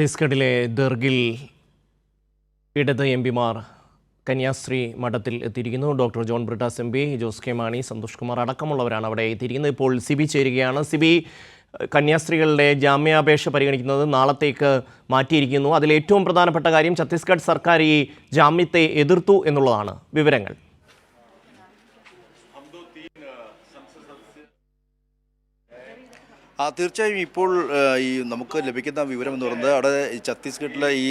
ഛത്തീസ്ഗഡിലെ ദർഗിൽ ഇടത് എം പിമാർ കന്യാസ്ത്രീ മഠത്തിൽ എത്തിയിരിക്കുന്നു. Doctor John Brittas M P Jose K Mani Santhosh Kumar അടക്കമുള്ളവരാണ് അവിടെ എത്തിയിരിക്കുന്നത്. ഇപ്പോൾ സിബി ചേരുകയാണ്. സിബി കന്യാസ്ത്രീകളുടെ ജാമ്യാപേക്ഷ പരിഗണിക്കുന്നത് നാളത്തേക്ക് മാറ്റിയിരിക്കുന്നു. അതിൽ ഏറ്റവും പ്രധാനപ്പെട്ട കാര്യം ഛത്തീസ്ഗഡ് സർക്കാർ ഈ ജാമ്യത്തെ എതിർത്തു എന്നുള്ളതാണ് വിവരങ്ങൾ. ആ തീർച്ചയായും ഇപ്പോൾ ഈ നമുക്ക് ലഭിക്കുന്ന വിവരം എന്ന് പറയുന്നത് അവിടെ ഛത്തീസ്ഗഡിലെ ഈ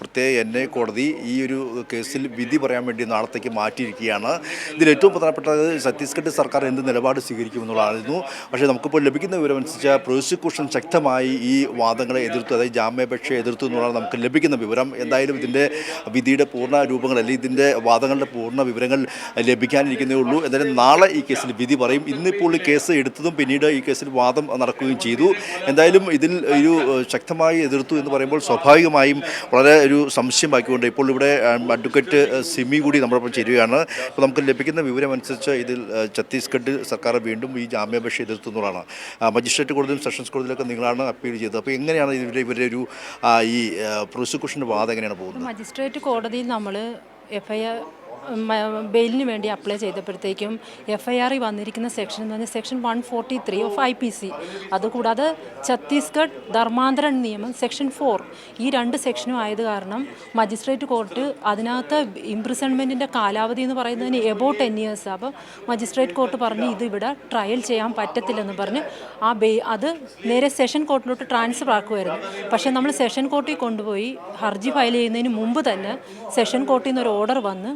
പ്രത്യേക എൻ ഐ കോടതി ഈ ഒരു കേസിൽ വിധി പറയാൻ വേണ്ടി നാളത്തേക്ക് മാറ്റിയിരിക്കുകയാണ്. ഇതിൽ ഏറ്റവും പ്രധാനപ്പെട്ടത് ഛത്തീസ്ഗഡ് സർക്കാർ എന്ത് നിലപാട് സ്വീകരിക്കുമെന്നുള്ളതായിരുന്നു പക്ഷേ നമുക്കിപ്പോൾ ലഭിക്കുന്ന വിവരം അനുസരിച്ച് പ്രോസിക്യൂഷൻ ശക്തമായി ഈ വാദങ്ങളെ എതിർത്തു അതായത് ജാമ്യാപേക്ഷയെ എതിർത്തു എന്നുള്ളതാണ് നമുക്ക് ലഭിക്കുന്ന വിവരം. എന്തായാലും ഇതിന്റെ വിധിയുടെ പൂർണ രൂപങ്ങൾ അല്ലെങ്കിൽ ഇതിന്റെ വാദങ്ങളുടെ പൂർണ വിവരങ്ങൾ ലഭിക്കാനിരിക്കുന്നേ ഉള്ളൂ. എന്തായാലും നാളെ ഈ കേസിൽ വിധി പറയും. ഇന്നിപ്പോൾ ഈ കേസ് എടുത്തതും പിന്നീട് ഈ കേസിൽ വാദം നടക്കുകയും ചെയ്തു. എന്തായാലും ഇതിൽ ഒരു ശക്തമായി എതിർത്തു എന്ന് പറയുമ്പോൾ സ്വാഭാവികമായും വളരെ ഒരു സംശയമാക്കിക്കൊണ്ട് ഇപ്പോൾ ഇവിടെ അഡ്വക്കേറ്റ് സിമി കൂടി നമ്മളൊപ്പം ചേരുകയാണ്. അപ്പോൾ നമുക്ക് ലഭിക്കുന്ന വിവരമനുസരിച്ച് ഇതിൽ ഛത്തീസ്ഗഡ് സർക്കാർ വീണ്ടും ഈ ജാമ്യാപേക്ഷ എതിർത്തു എന്നുള്ളതാണ്. ആ, മജിസ്ട്രേറ്റ് കോടതിയും സെഷൻസ് കോടതിയിലൊക്കെ നിങ്ങളാണ് അപ്പീൽ ചെയ്തത്. അപ്പോൾ എങ്ങനെയാണ് ഇവരുടെ ഇവരുടെ ഒരു ഈ പ്രോസിക്യൂഷന്റെ വാദം എങ്ങനെയാണ് പോകുന്നത്? മജിസ്ട്രേറ്റ് കോടതിയിൽ നമ്മൾ എഫ് ഐ ആർ ബെയിലിന് വേണ്ടി അപ്ലൈ ചെയ്തപ്പോഴത്തേക്കും എഫ് ഐ ആറിൽ വന്നിരിക്കുന്ന സെക്ഷൻ എന്ന് പറഞ്ഞാൽ section one forty three of I P C അതുകൂടാതെ ഛത്തീസ്ഗഡ് ധർമാന്തരൺ നിയമം സെക്ഷൻ ഫോർ ഈ രണ്ട് സെക്ഷനും ആയത് കാരണം മജിസ്ട്രേറ്റ് കോർട്ട് അതിനകത്ത് ഇംപ്രിസൺമെന്റിന്റെ കാലാവധി എന്ന് പറയുന്നതിന് എബോ ടെൻ ഇയേഴ്സ് അപ്പോൾ മജിസ്ട്രേറ്റ് കോർട്ട് പറഞ്ഞ് ഇത് ഇവിടെ ട്രയൽ ചെയ്യാൻ പറ്റത്തില്ലെന്ന് പറഞ്ഞ് ആ ബേ അത് നേരെ സെഷൻ കോർട്ടിലോട്ട് ട്രാൻസ്ഫർ ആക്കുമായിരുന്നു പക്ഷേ നമ്മൾ സെഷൻ കോർട്ടിൽ കൊണ്ടുപോയി ഹർജി ഫയൽ ചെയ്യുന്നതിന് മുമ്പ് തന്നെ സെഷൻ കോർട്ടിൽ നിന്ന് ഒരു ഓർഡർ വന്ന്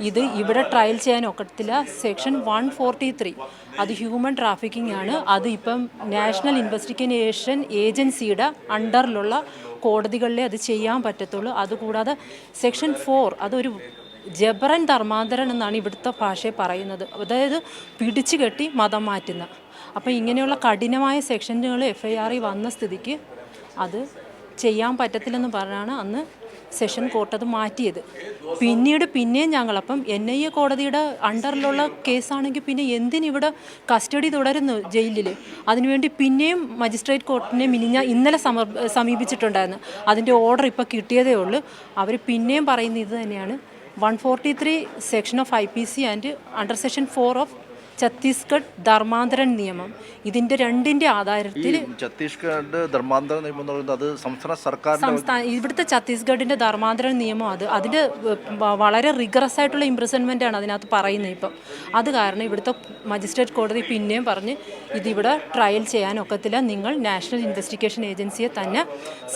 ഇത് ഇവിടെ ട്രയൽ ചെയ്യാൻ ഒക്കത്തില്ല. സെക്ഷൻ വൺ ഫോർട്ടി ത്രീ അത് ഹ്യൂമൻ ട്രാഫിക്കിംഗ് ആണ്. അത് ഇപ്പം നാഷണൽ ഇൻവെസ്റ്റിഗേഷൻ ഏജൻസിയുടെ അണ്ടറിലുള്ള കോടതികളിലെ അത് ചെയ്യാൻ പറ്റത്തുള്ളൂ. അതുകൂടാതെ സെക്ഷൻ ഫോർ അതൊരു ജബറൻ ധർമാന്തരൻ എന്നാണ് ഇവിടുത്തെ ഭാഷയെ പറയുന്നത്. അതായത് പിടിച്ചു കെട്ടി മതം മാറ്റുന്ന. അപ്പോൾ ഇങ്ങനെയുള്ള കഠിനമായ സെക്ഷനുകൾ എഫ് ഐ ആറിൽ വന്ന സ്ഥിതിക്ക് അത് ചെയ്യാൻ പറ്റത്തില്ലെന്ന് പറഞ്ഞാണ് അന്ന് സെഷൻ കോർട്ട് അത് മാറ്റിയത്. പിന്നീട് പിന്നെയും ഞങ്ങളപ്പം എൻ ഐ എ കോടതിയുടെ അണ്ടറിലുള്ള കേസാണെങ്കിൽ പിന്നെ എന്തിനിവിടെ കസ്റ്റഡി തുടരുന്നു ജയിലിൽ അതിനുവേണ്ടി പിന്നെയും മജിസ്ട്രേറ്റ് കോർട്ടിനെ മിനിഞ്ഞ ഇന്നലെ സമീപിച്ചിട്ടുണ്ടായിരുന്നു. അതിന്റെ ഓർഡർ ഇപ്പോൾ കിട്ടിയതേ ഉള്ളൂ. അവർ പിന്നെയും പറയുന്ന ഇത് തന്നെയാണ്. One forty three section of I P C and under section four of Chhattisgarh Dharmantaran നിയമം. ഇതിന്റെ രണ്ടിന്റെ ആധാരത്തിൽ ഛത്തീസ്ഗഡ് ധർമാന്തര നിയമം എന്ന് പറയുന്നത് അത് സംസ്ഥാന സർക്കാർ സംസ്ഥാന ഇവിടുത്തെ ഛത്തീസ്ഗഡിന്റെ ധർമാന്തര നിയമം അത്. അതിന്റെ വളരെ റിഗറസ് ആയിട്ടുള്ള ഇംപ്രസൺമെന്റ് ആണ് അതിനകത്ത് പറയുന്നത് ഇപ്പം. അത് കാരണം ഇവിടുത്തെ മജിസ്ട്രേറ്റ് കോടതി പിന്നെയും പറഞ്ഞ് ഇതിവിടെ ട്രയൽ ചെയ്യാൻ ഒക്കത്തില്ല. നിങ്ങൾ നാഷണൽ ഇൻവെസ്റ്റിഗേഷൻ ഏജൻസിയെ തന്നെ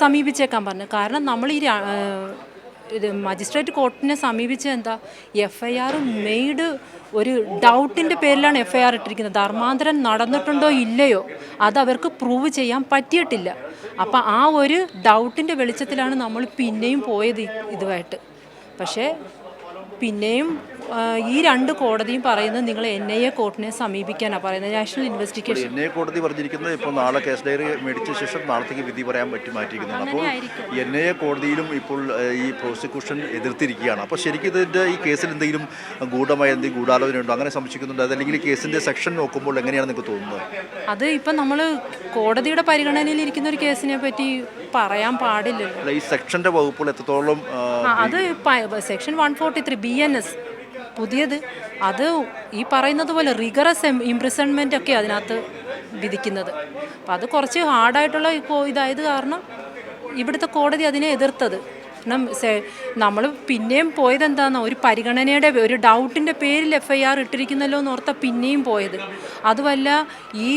സമീപിച്ചേക്കാൻ പറഞ്ഞു. കാരണം നമ്മൾ ഈ ഇത് മജിസ്ട്രേറ്റ് കോർട്ടിനെ സമീപിച്ച എന്താ എഫ് ഐ ആർ മെയ്ഡ് ഒരു ഡൗട്ടിന്റെ പേരിലാണ് എഫ് ഐ ആർ ഇട്ടിരിക്കുന്നത്. ധർമാന്തരം നടന്നിട്ടുണ്ടോ ഇല്ലയോ അത് അവർക്ക് പ്രൂവ് ചെയ്യാൻ പറ്റിയിട്ടില്ല. അപ്പം ആ ഒരു ഡൗട്ടിന്റെ വെളിച്ചത്തിലാണ് നമ്മൾ പിന്നെയും പോയത് ഇതുമായിട്ട് പക്ഷേ പിന്നെയും ഈ രണ്ട് കോടതിയും പറയുന്നത് നിങ്ങൾ എൻ ഐ എ കോർട്ടിനെ സമീപിക്കാനാണ് പറയുന്നത്. നാഷണൽ ഇൻവെസ്റ്റിഗേഷൻ എൻ ഐ കോടതി പറഞ്ഞിരിക്കുന്നത് ഇപ്പോൾ നാളെ കേസ് ഡയറി മേടിച്ച ശേഷം നാളത്തേക്ക് വിധി പറയാൻ പറ്റി മാറ്റിയിരിക്കുന്നത് അപ്പോൾ എൻ ഐ എ കോടതിയിലും ഇപ്പോൾ ഈ പ്രോസിക്യൂഷൻ എതിർത്തിരിക്കുകയാണ്. അപ്പോൾ ശരിക്കും ഇതിന്റെ ഈ കേസിൽ എന്തെങ്കിലും ഗൂഢമായ എന്തെങ്കിലും ഗൂഢാലോചന ഉണ്ടോ അങ്ങനെ സംശയിക്കുന്നുണ്ട്. അതല്ലെങ്കിൽ കേസിന്റെ സെക്ഷൻ നോക്കുമ്പോൾ എങ്ങനെയാണ് നിങ്ങൾക്ക് തോന്നുന്നത്? അത് ഇപ്പം നമ്മൾ കോടതിയുടെ പരിഗണനയിൽ ഇരിക്കുന്ന ഒരു കേസിനെ പറ്റി പറയാൻ പാടില്ലല്ലോ. ഈ സെക്ഷന്റെ വകുപ്പുകൾ എത്രത്തോളം അത് section one forty three B N S പുതിയത്. അത് ഈ പറയുന്നത് പോലെ റിഗറസ് ഇംപ്രിസൺമെന്റ് ഒക്കെ അതിനകത്ത് വിധിക്കുന്നത്. അപ്പം അത് കുറച്ച് ഹാർഡായിട്ടുള്ള ഇതായത് കാരണം ഇവിടുത്തെ കോടതി അതിനെ എതിർത്തത്. കാരണം നമ്മൾ പിന്നെയും പോയത് എന്താണെന്നോ ഒരു പരിഗണനയുടെ ഒരു ഡൗട്ടിന്റെ പേരിൽ എഫ് ഐ ആർ ഇട്ടിരിക്കുന്നല്ലോ എന്ന് ഓർത്താൽ പിന്നെയും പോയത്. അതുമല്ല ഈ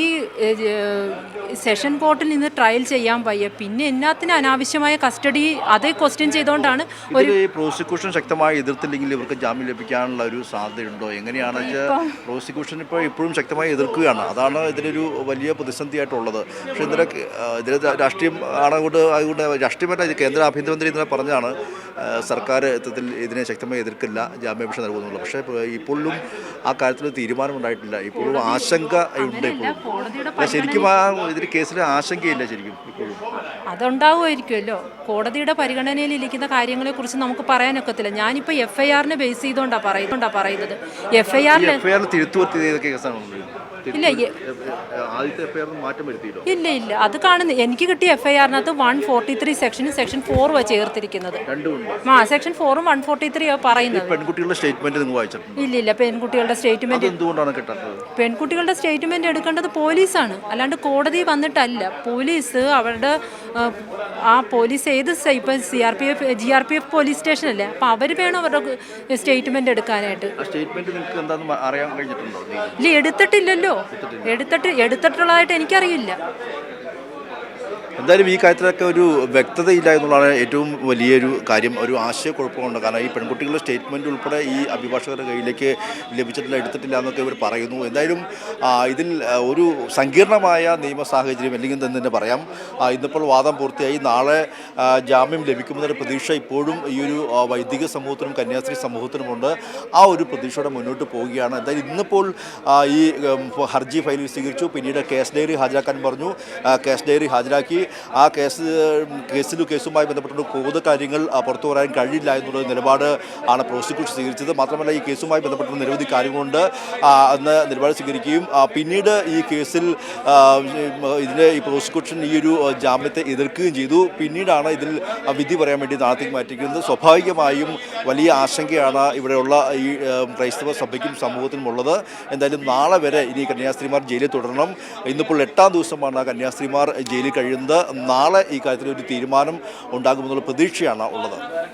സെഷൻ കോർട്ടിൽ നിന്ന് ട്രയൽ ചെയ്യാൻ വയ്യ. പിന്നെ എന്നാത്തിന് അനാവശ്യമായ കസ്റ്റഡി അതേ ക്വസ്റ്റ്യൻ ചെയ്തുകൊണ്ടാണ് ഒരു പ്രോസിക്യൂഷൻ ശക്തമായി എതിർത്തില്ലെങ്കിൽ ഇവർക്ക് ജാമ്യം ലഭിക്കാനുള്ള ഒരു സാധ്യതയുണ്ടോ? എങ്ങനെയാണ് പ്രോസിക്യൂഷൻ ഇപ്പോൾ ഇപ്പോഴും ശക്തമായി എതിർക്കുകയാണ്. അതാണ് ഇതിലൊരു വലിയ പ്രതിസന്ധിയായിട്ടുള്ളത്. പക്ഷേ ഇതിലെ ഇതിലെ രാഷ്ട്രീയം ആണ് അതുകൊണ്ട് രാഷ്ട്രീയമല്ല ഇത് കേന്ദ്ര ആഭ്യന്തരമന്ത്രി ഇന്നലെ പറഞ്ഞാണ് സർക്കാർ യഥാർത്ഥത്തിൽ ഇതിനെ ശക്തമായി എതിർക്കില്ല ജാമ്യാപേക്ഷ നൽകുന്നുള്ളൂ പക്ഷേ ഇപ്പോഴും ആ കാര്യത്തിൽ തീരുമാനമുണ്ടായിട്ടില്ല. ഇപ്പോഴും ആശങ്ക ഉണ്ട് ഇപ്പോഴും. ശരിക്കും ആ ഇതിൽ കേസിൽ ആശങ്കയില്ല ശരിക്കും ഇപ്പോഴും. അതുണ്ടാവുമായിരിക്കുമല്ലോ. കോടതിയുടെ പരിഗണനയിൽ ഇരിക്കുന്ന കാര്യങ്ങളെക്കുറിച്ച് നമുക്ക് പറയാനൊക്കത്തില്ല. ഞാനിപ്പോൾ എഫ് ഐ ആറിനെ ബേസ് ചെയ്തുകൊണ്ടാണ് പറയുന്നുണ്ടാ പറയുന്നത്. എഫ് ഐ ആറിൽ എഫ് ഐ ആറിൽ കേസാണ്? ഇല്ല ഇല്ല ഇല്ല. അത് കാണുന്നു എനിക്ക് കിട്ടിയ എഫ് ഐ ആറിനകത്ത് വൺ ഫോർട്ടി ത്രീ സെക്ഷനും സെക്ഷൻ ഫോറും ചേർത്തിരിക്കുന്നത്. ആ സെക്ഷൻ ഫോറും വൺ ഫോർട്ടി ത്രീ പറയുന്നത്. പെൺകുട്ടികളുടെ സ്റ്റേറ്റ്മെന്റ് ഇല്ല ഇല്ല. പെൺകുട്ടികളുടെ സ്റ്റേറ്റ്മെന്റ് എന്തുകൊണ്ടാണ് പെൺകുട്ടികളുടെ സ്റ്റേറ്റ്മെന്റ് എടുക്കേണ്ടത് പോലീസാണ്. അല്ലാണ്ട് കോടതി വന്നിട്ടല്ല. പോലീസ് അവരുടെ ആ, പോലീസ് ഏത് ഇപ്പം C R P F G R P F police സ്റ്റേഷനല്ലേ അപ്പം അവർ വേണം അവരുടെ സ്റ്റേറ്റ്മെന്റ് എടുക്കാനായിട്ട്. ഇല്ല എടുത്തിട്ടില്ലല്ലോ. എടുത്തിട്ട് എടുത്തിട്ടുള്ളതായിട്ട് എനിക്കറിയില്ല. എന്തായാലും ഈ കാര്യത്തിലൊക്കെ ഒരു വ്യക്തതയില്ല എന്നുള്ളതാണ് ഏറ്റവും വലിയൊരു കാര്യം ഒരു ആശയക്കുഴപ്പമുണ്ട്. കാരണം ഈ പെൺകുട്ടികളുടെ സ്റ്റേറ്റ്മെന്റ് ഉൾപ്പെടെ ഈ അഭിഭാഷകരുടെ കയ്യിലേക്ക് ലഭിച്ചിട്ടില്ല എടുത്തിട്ടില്ല എന്നൊക്കെ ഇവർ പറയുന്നു. എന്തായാലും ഇതിൽ ഒരു സങ്കീർണമായ നിയമ സാഹചര്യം അല്ലെങ്കിൽ എന്ന് തന്നെ പറയാം. ഇന്നിപ്പോൾ വാദം പൂർത്തിയായി. നാളെ ജാമ്യം ലഭിക്കുമെന്നൊരു പ്രതീക്ഷ ഇപ്പോഴും ഈ ഒരു വൈദിക സമൂഹത്തിനും കന്യാസ്ത്രീ സമൂഹത്തിനുമുണ്ട്. ആ ഒരു പ്രതീക്ഷയോടെ മുന്നോട്ട് പോവുകയാണ്. എന്തായാലും ഇന്നിപ്പോൾ ഈ ഹർജി ഫയൽ സ്വീകരിച്ചു. പിന്നീട് കേസ് ഡയറി ഹാജരാക്കാൻ പറഞ്ഞു. കേസ് ഡയറി ഹാജരാക്കി. ആ കേസ് കേസിൽ കേസുമായി ബന്ധപ്പെട്ടുകൊണ്ട് കൂടുതൽ കാര്യങ്ങൾ പുറത്തു പറയാൻ കഴിയില്ല എന്നുള്ള നിലപാട് ആണ് പ്രോസിക്യൂഷൻ സ്വീകരിച്ചത്. മാത്രമല്ല ഈ കേസുമായി ബന്ധപ്പെട്ട നിരവധി കാര്യങ്ങളുണ്ട്. അന്ന് നിലപാട് സ്വീകരിക്കുകയും പിന്നീട് ഈ കേസിൽ ഇതിന്റെ ഈ പ്രോസിക്യൂഷൻ ഈ ഒരു ജാമ്യത്തെ എതിർക്കുകയും ചെയ്തു. പിന്നീടാണ് ഇതിൽ വിധി പറയാൻ വേണ്ടി നാളത്തേക്ക് മാറ്റിയിരിക്കുന്നത്. സ്വാഭാവികമായും വലിയ ആശങ്കയാണ് ഇവിടെയുള്ള ഈ ക്രൈസ്തവ സഭയ്ക്കും സമൂഹത്തിനും ഉള്ളത്. എന്തായാലും നാളെ വരെ ഇനി കന്യാസ്ത്രീമാർ ജയിലിൽ തുടരണം. ഇന്നിപ്പോൾ എട്ടാം ദിവസമാണ് കന്യാസ്ത്രീമാർ ജയിലിൽ കഴിയുന്നത്. നാളെ ഈ കാര്യത്തിൽ ഒരു തീരുമാനം ഉണ്ടാകുമെന്നുള്ള പ്രതീക്ഷയാണ് ഉള്ളത്.